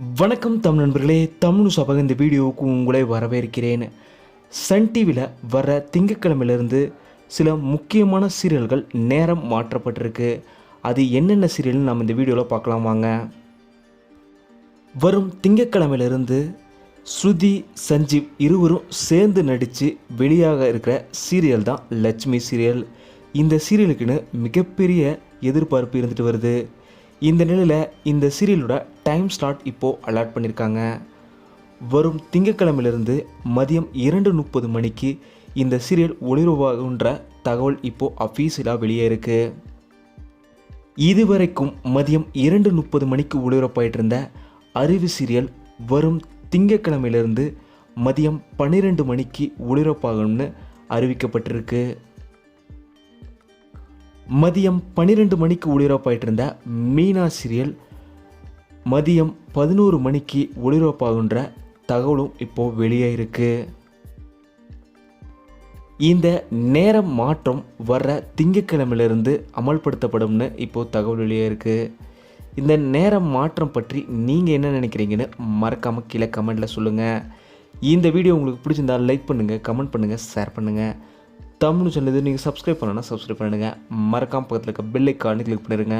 வணக்கம் தமிழ் நண்பர்களே தமிழ் சபக இந்த வீடியோவுக்கு உங்களை வரவேற்கிறேன். சன் டிவியில் வர திங்கட்கிழமையிலிருந்து சில முக்கியமான சீரியல்கள் நேரம் மாற்றப்பட்டிருக்கு. அது என்னென்ன சீரியல்னு நம்ம இந்த வீடியோவில் பார்க்கலாம் வாங்க. வரும் திங்கக்கிழமையிலிருந்து ஸ்ருதி சஞ்சீவ் இருவரும் சேர்ந்து நடித்து வெளியாக இருக்கிற சீரியல் தான் லட்சுமி சீரியல். இந்த சீரியலுக்குன்னு மிகப்பெரிய எதிர்பார்ப்பு இருந்துட்டு வருது. இந்த நிலையில் இந்த சீரியலோட டைம் ஸ்லாட் இப்போது அலாட் பண்ணியிருக்காங்க வரும் திங்கக்கிழமையிலிருந்து மதியம் இரண்டு முப்பது மணிக்கு இந்த சீரியல் ஒளிரவாகுன்ற தகவல் இப்போது அஃபீஷியலாக வெளியே இருக்குது இதுவரைக்கும் மதியம் இரண்டு முப்பது மணிக்கு ஒளிபரப்பாயிட்டு இருந்த அறிவு சீரியல் வரும் திங்கக்கிழமையிலிருந்து மதியம் பன்னிரெண்டு மணிக்கு ஒளிபரப்பாகும்னு அறிவிக்கப்பட்டிருக்கு. மதியம் பன்னிரெண்டு மணிக்கு ஒளிபரப்பாயிட்டு இருந்த மீனா சீரியல் மதியம் பதினோரு மணிக்கு ஒளிபரப்பாகுன்ற தகவலும் இப்போது வெளியே இருக்குது இந்த நேரம் மாற்றம் வர்ற திங்கக்கிழமையிலிருந்து அமல்படுத்தப்படும்னு இப்போது தகவல் வெளியே இருக்குது இந்த நேரம் மாற்றம் பற்றி நீங்கள் என்ன நினைக்கிறீங்கன்னு மறக்காமல் கீழே கமெண்டில் சொல்லுங்கள் இந்த வீடியோ உங்களுக்கு பிடிச்சிருந்தா லைக் பண்ணுங்கள் கமெண்ட் பண்ணுங்கள் ஷேர் பண்ணுங்கள் தமிழ் சொன்னது நீங்கள் சப்ஸ்கிரைப் பண்ணணும்னா சப்ஸ்கிரைப் பண்ணுங்கள் மறக்காமல் பக்கத்தில் இருக்க பெல் ஐக்கானு கிளிக் பண்ணிடுங்க.